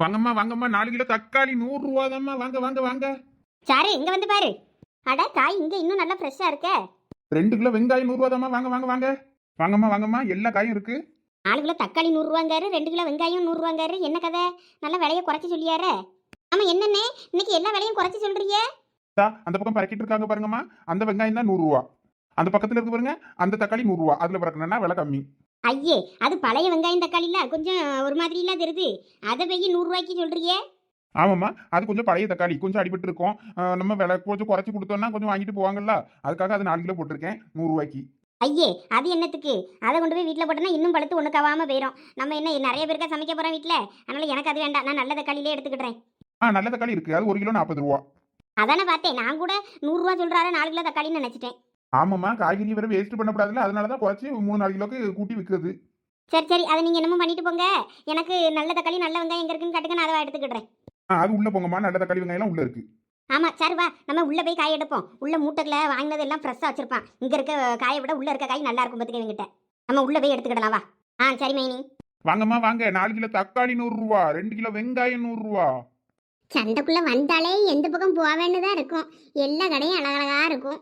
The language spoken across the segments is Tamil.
வாங்கம்மா வாங்கம்மா நாலு கிலோ தக்காளி நூறு ரூபாதாம்மா. வாங்க வாங்க வாங்க. சாரு இங்க வந்து பாரு. அட காய் இங்க இன்னும் நல்லா ஃப்ரெஷ்ஷா இருக்க. ரெண்டு கிலோ வெங்காயம் நூறு ரூபாதாம்மா. வாங்க வாங்க வாங்க. வாங்கம்மா வாங்கம்மா எல்லா காயும் இருக்கு. நாலு கிலோ தக்காளி நூறுரூவாங்காரு ரெண்டு கிலோ வெங்காயம் நூறுரூவாங்காரு என்ன கதை? நல்ல விலையை குறைச்சி சொல்லியாரே. ஆமா என்னண்ணே இன்னைக்கு எல்லா விலையும் குறைச்சி சொல்றீங்க தா, அந்த பக்கம் பறக்கிட்டு இருக்காங்க பாருங்கம்மா. அந்த வெங்காயம் தான் நூறு ரூபா. அந்த பக்கத்துல இருக்கு பாருங்க அந்த தக்காளி நூறு ரூபா. அதுல பறக்கணும்னா விலை கம்மி. ஐயே அது பழைய வெங்காயம் தக்காளி இல்ல கொஞ்சம் ஒரு மாதிரி இல்ல தெரியுது அதை போய் நூறுரூவாய்க்கு சொல்றீங்க ஆமாம்மா அது கொஞ்சம் பழைய தக்காளி. கொஞ்சம் அடிபட்டு இருக்கும். அஹ் நம்ம விலை கொஞ்சம் குறைச்சி கொடுத்தோம்னா கொஞ்சம் வாங்கிட்டு போவாங்கல்ல? அதுக்காக அது நாலு கிலோ போட்டிருக்கேன் நூறு ரூபாய்க்கு. ஐயே அது என்னத்துக்கு? அதை கொண்டு போய் வீட்டில் போட்டோன்னா இன்னும் பழுத்து ஒன்று கவாம போயிடும் நம்ம என்ன நிறைய பேருக்கா சமைக்க போகிறோம் வீட்டில்? அதனால எனக்கு அது வேண்டாம். நான் நல்ல தக்காளியிலே எடுத்துக்கிட்டேன் ஆ நல்ல தக்காளி இருக்கு. அது ஒரு கிலோ நாற்பது ரூபா. அதானே பார்த்தேன். நான் கூட நூறுரூவா சொல்கிறாரு நாலு கிலோ தக்காளின்னு நினச்சிட்டேன். ஆமாம்மா காய்கறி வேற வேஸ்ட் பண்ணக்கூடாதுல்ல அதனால தான் குறைச்சி மூணு நாலு கிலோக்கு கூட்டி விற்கிறது சரி சரி அதை நீங்கள் என்னமோ பண்ணிட்டு போங்க. எனக்கு நல்ல தக்காளி நல்ல வெங்காயம் எங்கே இருக்குன்னு கட்டுங்க நான் அதை எடுத்துக்கிடுறேன். ஆ அது உள்ள போங்கம்மா நல்ல தக்காளி வெங்காயம் உள்ள இருக்கு. ஆமாம் சரி வா நம்ம உள்ளே போய் காய் எடுப்போம். உள்ள மூட்டைகளை வாங்கினது எல்லாம் ஃப்ரெஷ்ஷாக வச்சிருப்பான். இங்கே இருக்க காயை விட உள்ளே இருக்க காய் நல்லா இருக்கும் பார்த்துக்க என்கிட்ட. நம்ம உள்ளே போய் எடுத்துக்கிடலாம் வா. ஆ சரி மைனி. வாங்கம்மா வாங்க. நாலு கிலோ தக்காளி நூறு ரூபா ரெண்டு கிலோ வெங்காயம் நூறு ரூபா சந்தைக்குள்ள வந்தாலே எந்த பக்கம் போவேன்னு தான் இருக்கும். எல்லா கடையும் அழகழகா இருக்கும்.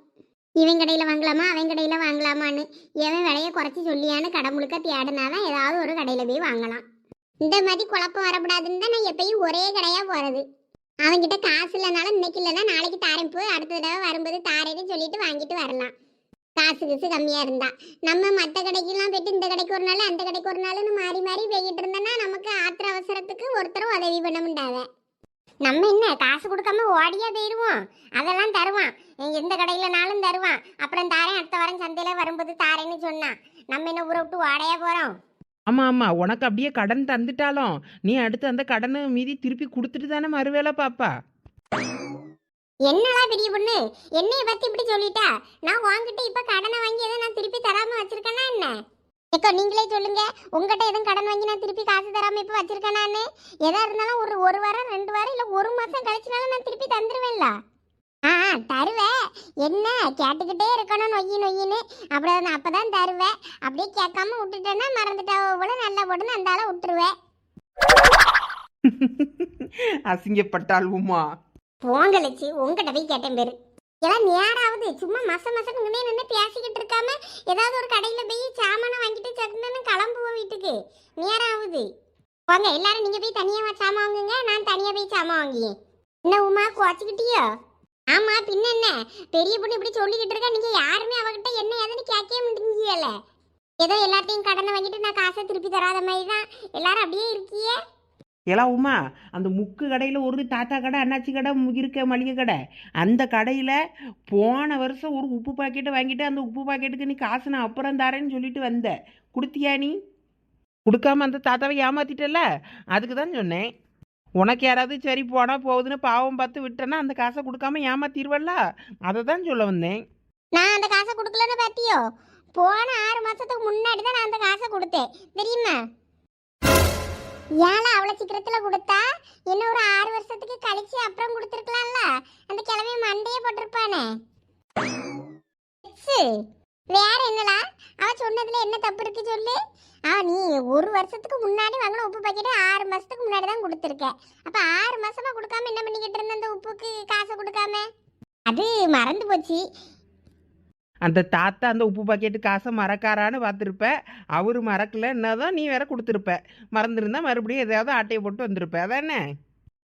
இவன் கடையில் வாங்கலாமா அவன் கடையில் வாங்கலாமான்னு. எவன் விலையை குறைச்சி சொல்லியான்னு கடை முழுக்க தேடினாதான் ஏதாவது ஒரு கடையில் போய் வாங்கலாம். இந்த மாதிரி குழப்பம் வரக்கூடாதுன்னு தான் நான் எப்பயும் ஒரே கடையாக போகிறது அவன்கிட்ட காசு இல்லைனாலும் இன்னைக்கு இல்லைன்னா நாளைக்கு தாரேன் போய் அடுத்த தடவை வரும்போது தாரேன்னு சொல்லிட்டு வாங்கிட்டு வரலாம். காசு கிசு கம்மியாக இருந்தா. நம்ம மற்ற கடைக்கெல்லாம் போயிட்டு இந்த கடைக்கு ஒரு நாள் அந்த கடைக்கு ஒரு நாள்னு மாறி மாறி போய்கிட்டு இருந்தோன்னா நமக்கு ஆத்திர அவசரத்துக்கு ஒருத்தரும் உதவி பண்ண முடியாத. நம்ம என்ன காசு கொடுக்காம ஓடியா போயிடுவோம் அதெல்லாம் தருவான். எந்த கடையிலனாலும் தருவான். அப்புறம் தாரேன் அடுத்த வாரம் சந்தையில வரும்போது தாரேன்னு சொன்னான். நம்ம என்ன ஊரை விட்டு ஓடையா போறோம்? ஆமாம் ஆமாம் உனக்கு அப்படியே கடன் தந்துட்டாலும் நீ அடுத்து அந்த கடனை மீதி திருப்பி கொடுத்துட்டு தானே மறுவேளை பாப்பா? என்னடா பெரிய பொண்ணு? என்னைய பத்தி இப்படி சொல்லிட்டா? நான் வாங்கிட்டு இப்ப கடனை வாங்கி எதை நான் திருப்பி தராம வச்சிருக்கேனா என்ன? ஏக்கா நீங்களே சொல்லுங்க. உங்ககிட்ட எதுவும் கடன் வாங்கி நான் திருப்பி காசு தராம இப்ப வச்சிருக்கேனான்னு எதா இருந்தாலும் ஒரு ஒரு வாரம் ரெண்டு வாரம் இல்ல ஒரு மாசம் கழிச்சுனாலும் நான் திருப்பி தந்துருவேன்ல. ஆ தருவேன் என்ன? கேட்டுக்கிட்டே இருக்கணும் நொய்யி நொய்யின்னு. அப்புறம் நான் அப்பதான் தருவேன் அப்படியே கேட்காம விட்டுட்டேன்னா மறந்துட்டா போல நல்லா போட்டுன்னு அந்த ஆளை விட்டுருவேன் அசிங்கப்பட்டாள் உமா. போங்கலச்சு உங்ககிட்ட போய் கேட்டேன் பேரு. எல்லாம் நேராவது சும்மா மச மசன்னு நின்று பேசிக்கிட்டு இருக்காம ஏதாவது ஒரு கடையில் போய் சாமானை வாங்கிட்டு சட்டுன்னு கிளம்புவோம் வீட்டுக்கு. நேராகுது வாங்க எல்லாரும் நீங்கள் போய் தனியாக சாமான் வாங்குங்க. நான் தனியாக போய் சாமான் வாங்கியேன் என்ன உமா குறைச்சிக்கிட்டியோ? ஆமாம் பின்ன என்ன? பெரிய பொண்ணு இப்படி சொல்லிக்கிட்டு இருக்கா? நீங்கள் யாருமே அவகிட்ட என்ன ஏதுன்னு கேட்கவே மாட்டேங்கல ஏதோ எல்லாத்தையும் கடனை வாங்கிட்டு நான் காசை திருப்பி தராத மாதிரி தான் எல்லாரும் அப்படியே இருக்கியே. எல்லாம் உமா அந்த முக்கு கடையில் ஒரு தாத்தா கடை அண்ணாச்சி கடை இருக்க மளிகை கடை. அந்த கடையில் போன வருஷம் ஒரு உப்பு பாக்கெட்டை வாங்கிட்டு அந்த உப்பு பாக்கெட்டுக்கு நீ காசு நான் அப்புறம் தரேன்னு சொல்லிட்டு வந்த. கொடுத்தியா நீ? கொடுக்காம அந்த தாத்தாவை ஏமாத்திட்டல அதுக்கு தான் சொன்னேன். உனக்கு யாராவது சரி போனால் போகுதுன்னு பாவம் பார்த்து விட்டேன்னா அந்த காசை கொடுக்காம ஏமாத்திடுவல்ல அதை தான் சொல்ல வந்தேன். நான் அந்த காசை கொடுக்கலன்னு பார்த்தியோ? போன ஆறு மாதத்துக்கு முன்னாடி தான் நான் அந்த காசை கொடுத்தேன். தெரியுமா? ஏன்னா அவ்வளோ சீக்கிரத்தில் கொடுத்தா? இன்னும் ஒரு ஆறு வருஷத்துக்கு கழிச்சு அப்புறம் கொடுத்துருக்கலாம்ல? அந்த கிழமைய மண்டையே போட்டிருப்பானே. வேற என்னடா? அவ சொன்னதுல என்ன தப்பு இருக்கு சொல்லு? ஆ நீ ஒரு வருஷத்துக்கு முன்னாடி வாங்கின உப்பு பாக்கெட்டு ஆறு மாசத்துக்கு முன்னாடி தான் கொடுத்துருக்க. அப்ப ஆறு மாசமா கொடுக்காம என்ன பண்ணிக்கிட்டு இருந்த அந்த உப்புக்கு காசை கொடுக்காம? அது மறந்து போச்சு. அந்த தாத்தா அந்த உப்பு பாக்கெட்டு காசை மறக்காரான்னு பார்த்துருப்ப. அவரு மறக்கல என்னதான் நீ வேற கொடுத்துருப்ப. மறந்துருந்தா மறுபடியும் எதையாவது ஆட்டையை போட்டு வந்திருப்ப. அதானே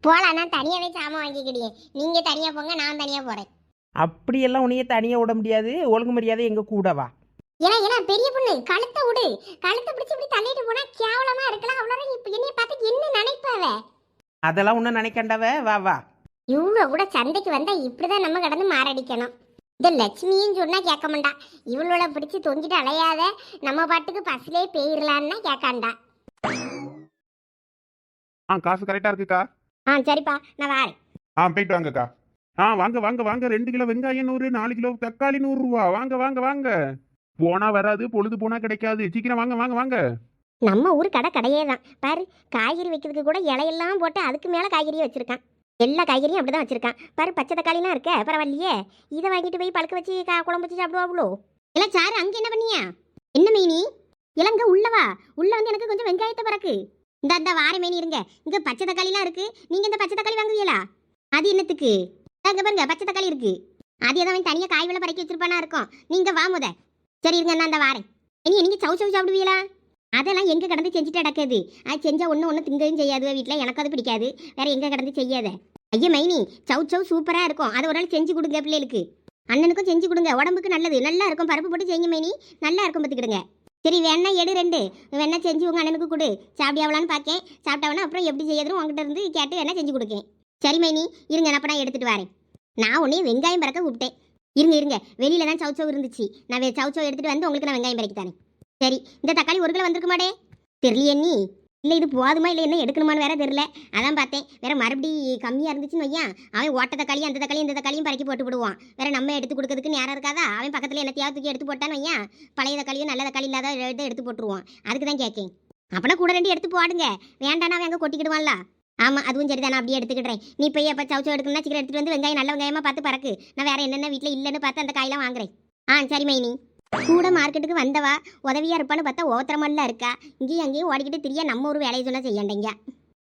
போலாம் நான் தனியாவே சாமான் வாங்கிக்கிடியே நீங்க தனியா போங்க நான் தனியா போறேன். அப்படியெல்லாம் உன்னைய தனியாக விட முடியாது. ஒழுங்கு மரியாதை எங்கள் கூட வா. ஏன்னா ஏன்னா பெரிய பொண்ணு கழுத்தை விடு. கழுத்தை பிடிச்சு இப்படி தள்ளிட்டு போனா கேவலமா இருக்கலாம். அவ்வளோ இப்ப என்னைய பார்த்து என்ன நினைப்பாவ? அதெல்லாம் ஒன்றும் நினைக்கண்டவ. வா வா. இவ்வளோ கூட சந்தைக்கு வந்தா இப்படிதான் நம்ம கடந்து மாரடிக்கணும். இந்த லட்சுமின்னு சொன்னா கேட்க மாட்டா. இவளோட பிடிச்சு தொங்கிட்டு அலையாத நம்ம பாட்டுக்கு பஸ்லயே போயிடலான்னா கேட்காண்டா. ஆ காசு கரெக்டா இருக்குக்கா. ஆ சரிப்பா நான் வாரேன். ஆ போயிட்டு வாங்கக்கா. ஆ வாங்க வாங்க வாங்க. ரெண்டு கிலோ வெங்காயம் நூறு நாலு கிலோ தக்காளி நூறு ரூபா வாங்க வாங்க வாங்க. போனா வராது பொழுது போனா கிடைக்காது. சீக்கிரம் வாங்க வாங்க வாங்க. நம்ம ஊர் கடை கடையே தான் பாரு காய்கறி வைக்கிறதுக்கு கூட இலையெல்லாம் போட்டு அதுக்கு மேலே காய்கறியை வச்சிருக்கான். எல்லா காய்கறியும் அப்படி தான் வச்சிருக்கான். பாரு பச்சை தக்காளிலாம் இருக்க பரவாயில்லையே. இதை வாங்கிட்டு போய் பழுக்க வச்சு கா குழம்பு வச்சு சாப்பிடுவாங்களோ இல்லை சாரு அங்கே என்ன பண்ணியா? என்ன மீனி? இளங்க உள்ளவா உள்ள வந்து எனக்கு கொஞ்சம் வெங்காயத்தை பறக்கு. இந்த அந்த வார மீன் இருங்க. இங்க பச்சை தக்காளிலாம் இருக்கு. நீங்க இந்த பச்சை தக்காளி வாங்குவீங்களா? அது என்னத்துக்கு? அங்கே பாருங்க பச்சை தக்காளி இருக்கு. அது ஏதோ அவன் தனியாக காய் விலை பறக்கி வச்சிருப்பானா இருக்கும். நீங்க வா முத. சரி இருங்க நான் அந்த வாரேன் இனி நீங்கள் சவு சவு சாப்பிடுவீங்களா? அதெல்லாம் எங்க கடந்து செஞ்சுட்டு நடக்குது? அது செஞ்சால் ஒன்று ஒன்று திங்கவும் செய்யாது வீட்டில் எனக்கு அது பிடிக்காது. வேற எங்கே கடந்து செய்யாத? ஐயா மைனி சவு சவு சூப்பராக இருக்கும். அதை ஒரு நாள் செஞ்சு கொடுங்க பிள்ளைகளுக்கு. அண்ணனுக்கும் செஞ்சு கொடுங்க. உடம்புக்கு நல்லது. நல்லா இருக்கும். பருப்பு போட்டு செய்யுங்க மைனி. நல்லா இருக்கும் பார்த்துக்கிடுங்க. சரி வேணா எடு ரெண்டு. வேணா செஞ்சு உங்கள் அண்ணனுக்கு கொடு. சாப்பிடியாவலான்னு பார்க்கேன் சாப்பிட்டாவனா அப்புறம் எப்படி செய்யறதும் உங்ககிட்ட இருந்து கேட்டு வேணா செஞ்சு கொடுக்கேன். சரி மைனி. இருங்க நான் அப்போ நான் எடுத்துட்டு வரேன். நான் உடனே வெங்காயம் பறக்க கூப்பிட்டேன். இருங்க இருங்க. வெளியில தான் சவுச்சோ இருந்துச்சு. நான் வே- சவுச்சோ எடுத்துட்டு வந்து உங்களுக்கு நான் வெங்காயம் பறக்கி தரேன். சரி இந்த தக்காளி ஒரு கிலோ வந்திருக்கு மாடே தெரியலையே நீ. இல்லை இது போதுமா இல்லை என்ன எடுக்கணுமான்னு வேற தெரியல. அதான் பார்த்தேன். வேற மறுபடி கம்மியாக இருந்துச்சுன்னு வையான். அவன் ஓட்ட தக்காளியும் அந்த தக்காளியும் இந்த தக்காளியும் பறக்கி போட்டு விடுவான். வேற நம்ம எடுத்து கொடுக்கறதுக்கு நேரம் இருக்காதா? அவன் பக்கத்தில் என்னத்தையாவது தூக்கி எடுத்து போட்டான்னு வையான். பழைய தக்காளியும் நல்ல தக்காளி இல்லாத இதை எடுத்து போட்டுருவான். அதுக்கு தான் கேட்கேன் அப்படின்னா கூட ரெண்டு எடுத்து போடுங்க. வேண்டானா அவன் அங்கே கொட்டிக்கிடுவான்ல. ஆமா அதுவும் சரி நான் அப்படியே எடுத்துக்கிட்டேன் நீ போய் அப்போ சவுச்சோ எடுக்கணும்னா சீக்கிரம் எடுத்துட்டு வந்து வெங்காயம் நல்ல வெங்காயமாக பார்த்து பறக்கு. நான் வேற என்னென்ன வீட்டில் இல்லைன்னு பார்த்து அந்த காயெல்லாம் வாங்குறேன். ஆ சரி மைனி. கூட மார்க்கெட்டுக்கு வந்தவா? உதவியா இருப்பான்னு பார்த்தா ஓத்திரமல்ல இருக்கா? இங்கேயும் அங்கேயும் ஓடிக்கிட்டு திரிய நம்ம ஒரு வேலையை சொன்னா செய்யண்டீங்க.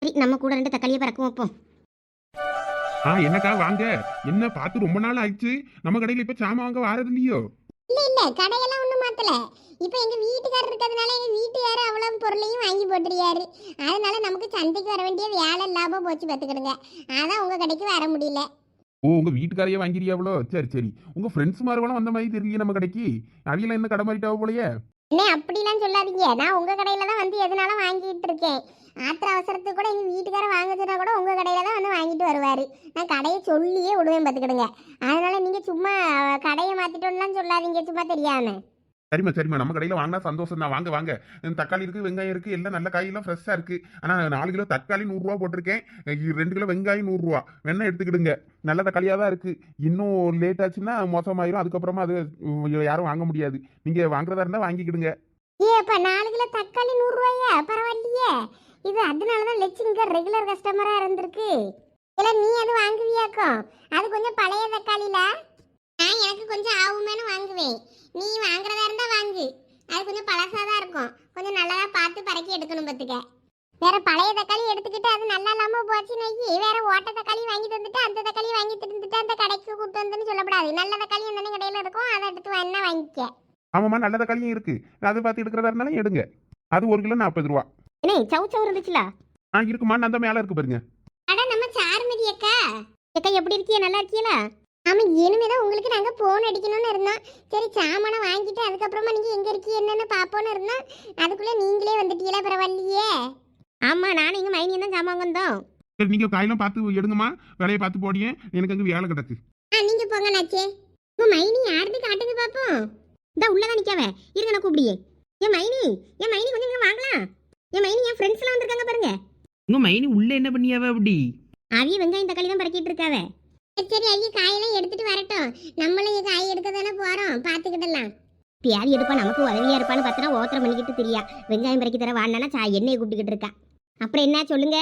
சரி நம்ம கூட ரெண்டு தக்காளியை பறக்க வைப்போம். ஆ என்னக்கா வாங்க. என்ன பார்த்து ரொம்ப நாள் ஆயிடுச்சு. நம்ம கடையில இப்ப சாமான் வாங்க வாரது இல்லையோ? இல்ல இல்ல கடையெல்லாம் ஒண்ணும் மாத்தல. இப்போ எங்க வீட்டுக்காரர் இருக்கிறதுனால எங்க வீட்டுக்காரர் அவ்வளவு பொருளையும் வாங்கி போட்டுருக்காரு அதனால நமக்கு சந்தைக்கு வர வேண்டிய வேலை இல்லாம போச்சு பார்த்துக்கிடுங்க. அதான் உங்க கடைக்கு வர முடியல. ஓ உங்க வீட்டுக்காரையே வாங்கிறியாவளோ சரி சரி. உங்க ஃப்ரெண்ட்ஸ் மார்களும் வந்த மாதிரி தெரியல நம்ம கடைக்கு. அவியெல்லாம் என்ன கடை மாறிட்டாவோ போலயே. என்ன அப்படிலாம் சொல்லாதீங்க. நான் உங்க கடையில தான் வந்து எதனால வாங்கிட்டு இருக்கேன் ஆத்திர அவசரத்துக்கு கூட எங்க வீட்டுக்காரர் வாங்க சொன்னா கூட உங்க கடையில தான் வந்து வாங்கிட்டு வருவாரு. நான் கடையை சொல்லியே விடுவேன் பார்த்துக்கிடுங்க. அதனால நீங்க சும்மா கடையை மாத்திட்டோம்லாம் சொல்லாதீங்க சும்மா தெரியாம. சரிம்மா சரிம்மா. நம்ம கடையில் வாங்கினா சந்தோஷம் தான் வாங்க. வாங்க தக்காளி இருக்குது வெங்காயம் இருக்குது எல்லாம் நல்ல காயெல்லாம் ஃப்ரெஷ்ஷாக இருக்குது ஆனால் நாலு கிலோ தக்காளி நூறுரூவா போட்டிருக்கேன். ரெண்டு கிலோ வெங்காயம் நூறுரூவா. வேணால் எடுத்துக்கிடுங்க. நல்ல தக்காளியாக தான் இருக்குது இன்னும் லேட் ஆச்சுன்னா மோசமாயிரும். அதுக்கப்புறமா அது யாரும் வாங்க முடியாது. நீங்கள் வாங்குறதா இருந்தால் வாங்கிக்கிடுங்க. ஏப்பா நாலு கிலோ தக்காளி நூறுரூவாயா? பரவாயில்லையே. இது அதனால தான் லட்சுமிங்க ரெகுலர் கஸ்டமராக இருந்திருக்கு. இல்லை நீ அது வாங்குவியாக்கும் அது கொஞ்சம் பழைய தக்காளில? நான் எனக்கு கொஞ்சம் ஆகுமேனு வாங்குவேன். நீ வாங்குறதா இருந்தா வாங்கு. அது கொஞ்சம் பழசா தான் இருக்கும். கொஞ்சம் நல்லதா பார்த்து பறக்கி எடுக்கணும் பத்துக்க வேற பழைய தக்காளி எடுத்துக்கிட்டு அது நல்லா இல்லாம போச்சு நைக்கி வேற ஓட்ட தக்காளி வாங்கி தந்துட்டு அந்த தக்காளி வாங்கி தந்துட்டு அந்த கடைக்கு கூட்டு வந்துன்னு சொல்லக்கூடாது நல்ல தக்காளி அந்த கடையில இருக்கும் அதை எடுத்து வேணா வாங்கிக்க. ஆமாம்மா நல்ல தக்காளியும் இருக்கு. அதை பார்த்து எடுக்கிறதா இருந்தாலும் எடுங்க. அது ஒரு கிலோ நாற்பது ரூபா. என்ன சவு சவு இருந்துச்சுல? ஆ இருக்குமா? அந்த மேல இருக்கு பாருங்க. அட நம்ம சாருமதி அக்கா. அக்கா எப்படி இருக்கிய? நல்லா இருக்கீங்களா ஆமா இனிமேதான் உங்களுக்கு நாங்க போன் அடிக்கணும்னு இருந்தோம். சரி சாமானை வாங்கிட்டு அதுக்கப்புறமா நீங்க எங்க இருக்கீங்க என்னன்னு பாப்போம்னு இருந்தோம். அதுக்குள்ள நீங்களே வந்துட்டீங்களா பரவாயில்லையே? ஆமா நானும் இங்க மைனியும் தான் சாமான் வந்தோம் சரி நீங்க காயெல்லாம் பார்த்து எடுங்கம்மா. வேலையை பார்த்து போடியே. எனக்கு அங்கே வேலை கிடக்கு. ஆ நீங்க போங்க நாச்சே உங்க மைனி யாருன்னு காட்டுங்க பாப்போம். இந்த உள்ளதான் நிக்காவ. இருங்க நான் கூப்பிடியே. ஏன் மைனி? ஏன் மைனி கொஞ்சம் இங்க வாங்கலாம். ஏன் மைனி என் ஃப்ரெண்ட்ஸ் எல்லாம் வந்திருக்காங்க பாருங்க. உங்க மைனி உள்ள என்ன பண்ணியாவ அப்படி? அவிய வெங்காயம் தக்காளி தான் பறக்கிட்டு இருக்காவ. சரி ஐயா காயெல்லாம் எடுத்துட்டு வரட்டும். நம்மளும் காய் எடுக்க தானே போறோம். பாத்துக்கிடலாம் பியாதி எடுப்பா நமக்கு உதவியா இருப்பான்னு பார்த்தா ஓத்திரம் பண்ணிக்கிட்டு தெரியா. வெங்காயம் பறக்கி தர வாண்டானா சா எண்ணெயை கூப்பிட்டுக்கிட்டு இருக்கா. அப்புறம் என்ன சொல்லுங்க.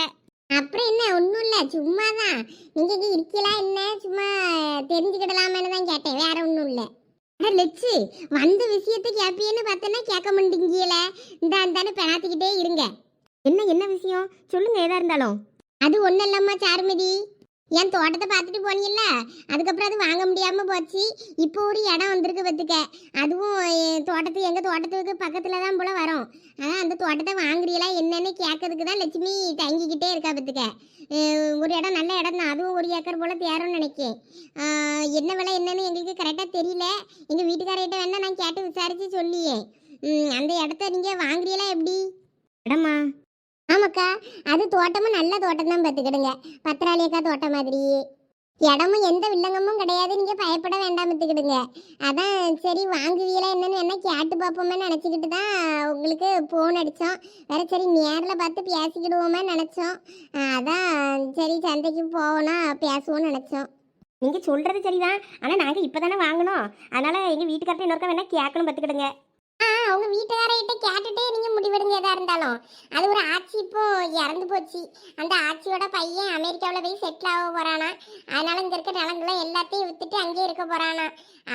அப்புறம் என்ன? ஒன்றும் இல்லை சும்மா தான் நீங்க இங்க இருக்கீங்களா என்ன? சும்மா தெரிஞ்சுக்கிடலாமேன்னு தான் கேட்டேன். வேற ஒன்றும் இல்லை. லெச்சு வந்த விஷயத்தை கேப்பியன்னு பார்த்தேன்னா கேட்க மாட்டேங்கல இந்த அந்தானு பெணாத்திக்கிட்டே இருங்க. என்ன என்ன விஷயம்? சொல்லுங்க ஏதா இருந்தாலும். அது ஒன்றும் இல்லம்மா சாருமதி. என் தோட்டத்தை பார்த்துட்டு போனீங்கல்ல? அதுக்கப்புறம் அது வாங்க முடியாமல் போச்சு. இப்போ ஒரு இடம் வந்திருக்கு பத்துக்க அதுவும் என் தோட்டத்து எங்கள் தோட்டத்துக்கு பக்கத்தில் தான் போல் வரும். அதான் அந்த தோட்டத்தை வாங்குறீங்களா என்னன்னு கேட்கறதுக்கு தான் லட்சுமி தங்கிக்கிட்டே இருக்கா பத்துக்க ஒரு இடம் நல்ல இடம் தான். அதுவும் ஒரு ஏக்கர் போல் தேரும்னு நினைக்கேன். என்ன விலை என்னன்னு எங்களுக்கு கரெக்டாக தெரியல. எங்கள் வீட்டுக்காரர்கிட்ட வேணால் நான் கேட்டு விசாரித்து சொல்லியே. அந்த இடத்த நீங்கள் வாங்குறீங்களா எப்படி? இடமா? ஆமாக்கா அது தோட்டமும் நல்ல தோட்டம் தான் பார்த்துக்கிடுங்க பத்திராளியக்கா தோட்டம் மாதிரி. இடமும் எந்த வில்லங்கமும் கிடையாது நீங்கள் பயப்பட வேண்டாம் பார்த்துக்கிடுங்க அதான் சரி வாங்குவீங்களா என்னன்னு என்ன கேட்டு பார்ப்போமே நினச்சிக்கிட்டு தான் உங்களுக்கு ஃபோன் அடித்தோம் வேற சரி நேரில் பார்த்து பேசிக்கிடுவோமே நினச்சோம். அதான் சரி சந்தைக்கு போகணும் பேசுவோம்னு நினச்சோம். நீங்கள் சொல்கிறது சரிதான். ஆனால் நாங்கள் இப்போ தானே வாங்கினோம் அதனால் எங்கள் வீட்டுக்கார்ட்ட இன்னொருக்கா வேணால் கேட்கணும் பார்த்துக்கிடுங்க அவங்க வீட்டுக்காரர்கிட்ட கேட்டுட்டே நீங்கள் முடிவெடுங்க எதா இருந்தாலும். அது ஒரு ஆட்சி இப்போ இறந்து போச்சு. அந்த ஆட்சியோட பையன் அமெரிக்காவில் போய் செட்டில் ஆக போறானா. அதனால இங்க இருக்க நிலங்களை எல்லாத்தையும் வித்துட்டு அங்கேயே இருக்க போறானா.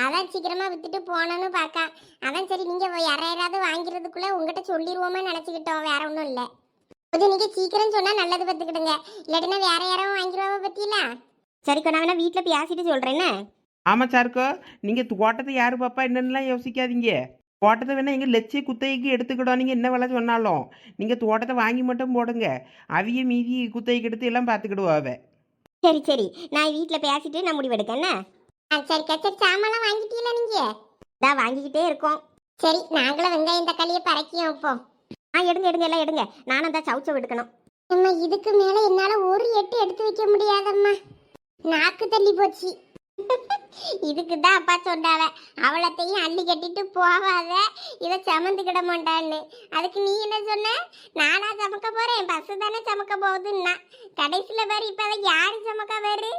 அதான் சீக்கிரமா வித்துட்டு போனோன்னு பார்க்க அதான் சரி நீங்க யாராவது வாங்கிறதுக்குள்ள உங்ககிட்ட சொல்லிடுவோமே நினைச்சுக்கிட்டோம். வேற ஒன்றும் இல்லை. கொஞ்சம் நீங்க சீக்கிரம் சொன்னா நல்லது பார்த்துக்கிடுங்க. இல்லாட்டினா வேற யாரும் வாங்கிடுவாங்க பத்தியில? சரி நான் வேணா வீட்டில் பேசிட்டு சொல்றேன்னு ஆமாம் சார்க்கோ. நீங்கள் தோட்டத்தை யார் பாப்பா? என்னன்னுலாம் யோசிக்காதீங்க. தோட்டத்தை வேணால் எங்கள் லட்சிய குத்தகைக்கு எடுத்துக்கிடும் நீங்கள் என்ன வேலை சொன்னாலும். நீங்கள் தோட்டத்தை வாங்கி மட்டும் போடுங்க. அவிய மீதி குத்தகைக்கு எடுத்து எல்லாம் பார்த்துக்கிடுவாவ சரி சரி. நான் வீட்டில் பேசிட்டு நான் முடிவெடுக்கேன்னு ஆ சரி சரி சாமான்லாம் வாங்கிட்டீங்களா நீங்கள் இதான் வாங்கிக்கிட்டே இருக்கோம். சரி நாங்களும் வெங்காயம் தக்காளியை பறக்கியும் வைப்போம் ஆ எடுங்க எடுங்க எல்லாம் எடுங்க. நானும் தான் சவுச்சவ் எடுக்கணும். அம்மா இதுக்கு மேலே என்னால் ஒரு எட்டு எடுத்து வைக்க முடியாதம்மா. நாக்கு தள்ளி போச்சு. இதுக்கு தான் அப்பா சொன்னாவ. அவளத்தையும் அள்ளி கட்டிட்டு போவாத இதை சமந்துக்கிட மாட்டான்னு. அதுக்கு நீ என்ன சொன்ன? நானா சமக்க போறேன். பஸ் தானே சமக்க போகுதுன்னா. கடைசியில் பாரு இப்போ அதை யாரு சமக்க பாரு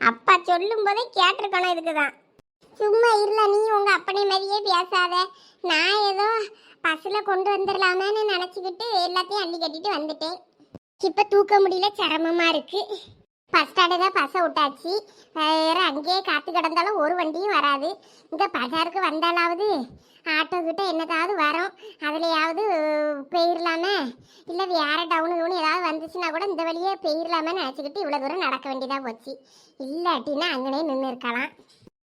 அப்பா சொல்லும் போதே கேட்டிருக்கணும் இதுக்கு தான் சும்மா இல்ல நீ உங்க அப்பனை மாதிரியே பேசாத. நான் ஏதோ பஸ்ஸில் கொண்டு வந்துடலாமான்னு நினச்சிக்கிட்டு எல்லாத்தையும் அள்ளி கட்டிட்டு வந்துட்டேன். இப்போ தூக்க முடியல சிரமமா இருக்கு. பஸ் ஸ்டாண்டு தான் பஸ்ஸை விட்டாச்சு. வேற அங்கேயே காத்து கிடந்தாலும் ஒரு வண்டியும் வராது. இந்த பஜாருக்கு வந்தாலாவது ஆட்டோ கிட்ட என்னதாவது வரும். அதுலையாவது போயிடலாமே இல்லை வேற டவுனு டவுனு ஏதாவது வந்துச்சுன்னா கூட இந்த வழியே போயிடலாமே நினச்சிக்கிட்டு இவ்வளோ தூரம் நடக்க வேண்டியதாக போச்சு. இல்லாட்டினா அங்கனே நின்று இருக்கலாம்.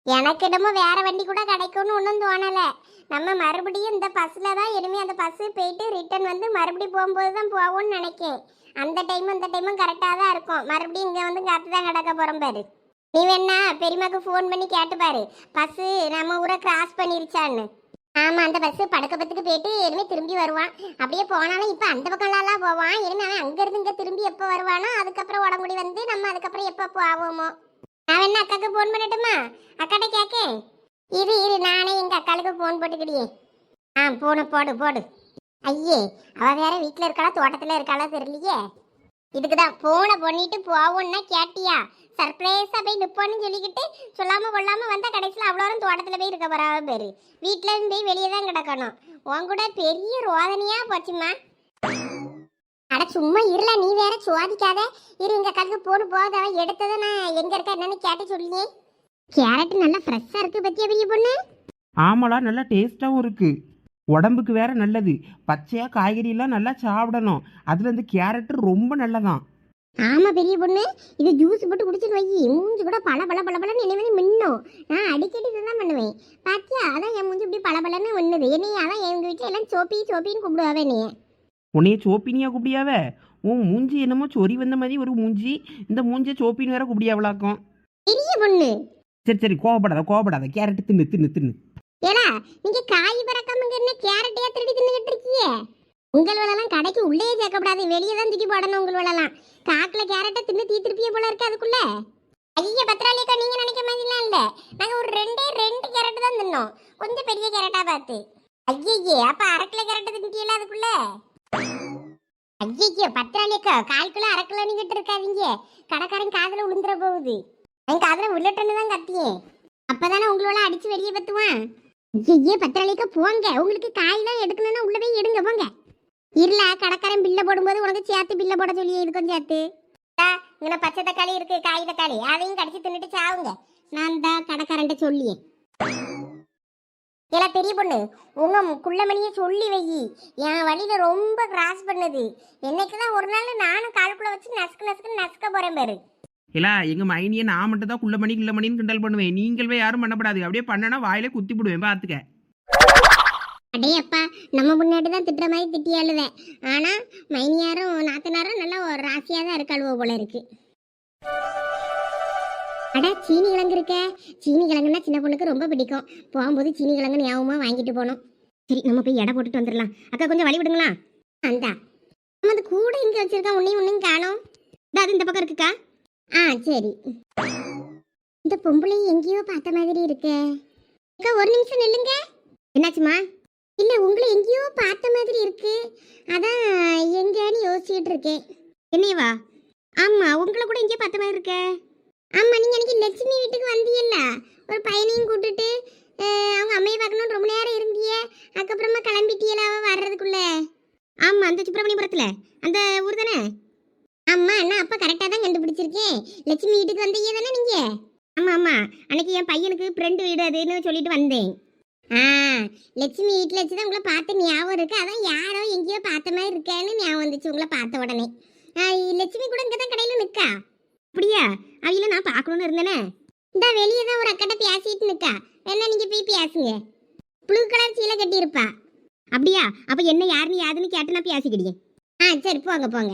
எனக்கு என்னமோ வேற வண்டி கூட கிடைக்கும்னு ஒன்றும் தோணலை. நம்ம மறுபடியும் இந்த பஸ்ஸில் தான் இனிமேல் அந்த பஸ்ஸு போயிட்டு ரிட்டர்ன் வந்து மறுபடியும் போகும்போது தான் போவோம்னு நினைக்கேன். அந்த டைமும் இந்த டைமும் கரெக்டாக தான் இருக்கும். மறுபடியும் இங்கே வந்து காத்து தான் கிடக்க போகிறோம் பாரு. நீ வேணா பெரியம்மாக்கு ஃபோன் பண்ணி கேட்டு பஸ்ஸு நம்ம ஊரை கிராஸ் பண்ணிருச்சான்னு. ஆமாம் அந்த பஸ்ஸு படுக்கப்பத்துக்கு போயிட்டு இனிமேல் திரும்பி வருவான். அப்படியே போனாலும் இப்போ அந்த பக்கம்லாம் போவான். இனிமேல் அவன் அங்கேருந்து இங்கே திரும்பி எப்போ வருவானோ அதுக்கப்புறம் உடம்புடி வந்து நம்ம அதுக்கப்புறம் எப்போ போவோமோ. நான் வேணா அக்காவுக்கு ஃபோன் பண்ணட்டுமா? அக்காட்ட கேட்கேன் இரு இரு நானே எங்கள் அக்காளுக்கு ஃபோன் போட்டுக்கிடியே ஆ போன போடு போடு. ஐயே அவ வேற வீட்டில் இருக்காளா தோட்டத்தில் இருக்காளா தெரியலையே. இதுக்கு தான் ஃபோனை பண்ணிட்டு போவோன்னா கேட்டியா? சர்ப்ரைஸாக போய் நிற்போன்னு சொல்லிக்கிட்டு சொல்லாமல் கொள்ளாமல் வந்தால் கடைசியில் அவ்வளோரும் தோட்டத்தில் போய் இருக்க போறாவ பேர். வீட்டிலேருந்து போய் வெளியே தான் கிடக்கணும். உன் கூட பெரிய ரோதனையாக போச்சுமா அட சும்மா இருல நீ வேற சுவாதிக்காத. இரு எங்க கழுகு போடு போகுது அவன் எடுத்ததை நான் எங்க இருக்க என்னன்னு கேட்டு சொல்லியே. கேரட் நல்லா ஃப்ரெஷ்ஷா இருக்கு பத்தியா பெரிய பொண்ணு? ஆமாடா நல்லா டேஸ்ட்டாகவும் இருக்குது உடம்புக்கு வேற நல்லது. பச்சையாக காய்கறியெல்லாம் நல்லா சாப்பிடணும். அதில் இந்த கேரட்டு ரொம்ப நல்லதான். ஆமா பெரிய பொண்ணு. இது ஜூஸ் போட்டு குடிச்சிட்டு வை மூஞ்சி கூட பல பல பல பலன்னு என்ன மின்னும். நான் அடிக்கடி இதுதான் பண்ணுவேன். பாத்தியா அதான் என் மூஞ்சி இப்படி பல பலன்னு ஒண்ணுது என்னைய அதான் எங்க வீட்டுல எல்லாம் சோப்பி சோப்பின்னு கூப்பிடுவாவே நீ உன்னைய சோப்பினியா கூப்பிடியாவ? உன் மூஞ்சி என்னமோ சொறி வந்த மாதிரி ஒரு மூஞ்சி. இந்த மூஞ்சியை சோப்பின்னு வேற கூப்பிடியாவளாக்கும். பெரிய பொண்ணு. சரி சரி கோவப்படாத கோவப்படாத. கேரட்டு தின்னு தின்னு தின்னு. ஏலா நீங்க காய் பறக்காம என்ன கேரட்டையா திருடி தின்னுகிட்டு இருக்கியே. உங்களோடலாம் கடைக்கு உள்ளே சேர்க்கப்படாது வெளியே தான் தூக்கி போடணும் உங்களோடலாம் காக்குல கேரட்டை தின்னு தீத்திருப்பிய போல இருக்கு அதுக்குள்ள. ஐயா பத்திராளிக்கா நீங்க நினைக்க மாதிரிலாம் இல்ல. நாங்க ஒரு ரெண்டே ரெண்டு கேரட் தான் தின்னோம். கொஞ்சம் பெரிய கேரட்டா பார்த்து. ஐயே அப்ப அரை கிலோ கேரட் தின்ட்டியல அதுக்குள்ள? ஐயோ பத்திராளிக்கா கால் கிலோ அரை இருக்காதீங்க. கடைக்காரன் காதுல விழுந்துற போகுது. என் காதல உள்ளட்டன்னு தான் கத்தியேன் அப்பதானே உங்களோட அடிச்சு வெளியே பத்துவான். ஐயே பத்திராளியக்கா போங்க. உங்களுக்கு காயெல்லாம் எடுக்கணும்னா உள்ள போய் எடுங்க போங்க. இல்ல கடைக்காரன் பில்ல போடும்போது உனக்கு சேர்த்து பில்ல போட சொல்லி இதுக்கும் சேர்த்து. இங்கே பச்சை தக்காளி இருக்கு காய் தக்காளி. அதையும் கடிச்சு தின்னுட்டு சாவுங்க. நான் தான் கடைக்காரன்ட்ட சொல்லியேன் ஏலா பெரிய பொண்ணு உங்க குள்ளமணியை சொல்லி வை. என் வழியில ரொம்ப கிராஸ் பண்ணுது. என்னைக்கு தான் ஒரு நாள் நானும் காலுக்குள்ள வச்சு நசுக்கு நசுக்கு நசுக்க போறேன் பாரு. இல்ல எங்க மைனியை நான் மட்டும் தான் குள்ள மணி கிள்ள மணின்னு கிண்டல் பண்ணுவேன். நீங்களே யாரும் பண்ணப்படாது. அப்படியே பண்ணனா வாயில குத்தி போடுவேன் பாத்துக்க. அடே அப்பா நம்ம முன்னாடி தான் திட்டுற மாதிரி திட்டி அழுவேன். ஆனா மைனியாரும் நாத்தனாரும் நல்லா ஒரு ராசியா தான் இருக்காளுவோ போல இருக்கு. அட சீனி கிழங்கு இருக்க சீனி கிழங்குன்னா சின்ன பொண்ணுக்கு ரொம்ப பிடிக்கும். போகும்போது சீனி கிழங்கு ஞாபகமா வாங்கிட்டு போனோம் சரி நம்ம போய் எடை போட்டுட்டு வந்துடலாம். அக்கா கொஞ்சம் வழி விடுங்களா? அந்தா. நம்ம அந்த கூட இங்க வச்சிருக்கா உன்னையும் உன்னையும் காணோம். அது இந்த பக்கம் இருக்குக்கா. ஆ சரி. இந்த பொம்பளையும் எங்கேயோ பார்த்த மாதிரி இருக்கே. அக்கா ஒரு நிமிஷம் நில்லுங்க. என்னாச்சுமா இல்ல உங்களை எங்கேயோ பார்த்த மாதிரி இருக்கு. அதான் எங்கேன்னு யோசிச்சுட்டு இருக்கேன். என்னையவா? ஆமா உங்களை கூட எங்கேயோ பார்த்த மாதிரி இருக்கேன் ஆமா நீங்க அன்னைக்கு லட்சுமி வீட்டுக்கு வந்தீங்கல்ல? ஒரு பையனையும் கூட்டிட்டு அவங்க அம்மையை பார்க்கணும்னு ரொம்ப நேரம் இருந்தியே. அதுக்கப்புறமா கிளம்பிட்டியல அவ வர்றதுக்குள்ள? ஆமா அந்த சுப்பிரமணியபுரத்துல. அந்த ஊர் தானே? ஆமா நான் அப்ப கரெக்டா தான் கண்டுபிடிச்சிருக்கேன் லட்சுமி வீட்டுக்கு வந்தீங்க தானே நீங்க? ஆமா ஆமா. அன்னைக்கு என் பையனுக்கு ஃப்ரெண்டு வீடு அதுன்னு சொல்லிட்டு வந்தேன். ஆ லட்சுமி வீட்டில் வச்சு தான் உங்களை பார்த்த ஞாபகம் இருக்கு. அதான் யாரோ எங்கேயோ பார்த்த மாதிரி இருக்கேன்னு ஞாபகம் வந்துச்சு உங்களை பார்த்த உடனே. லட்சுமி கூட இங்கே தான் கடையில் நிற்கா அப்படியா? அவையில நான் பார்க்கணும்னு இருந்தேனே. இந்த வெளியே தான் ஒரு அக்கட்ட பேசிட்டு நிற்கா என்ன நீங்கள் போய் பேசுங்க. ப்ளூ கலர் சீலை கட்டியிருப்பா. அப்படியா? அப்போ என்ன யாருன்னு யாருன்னு கேட்டு நான் பேசிக்கிடியே ஆ சரி போங்க போங்க.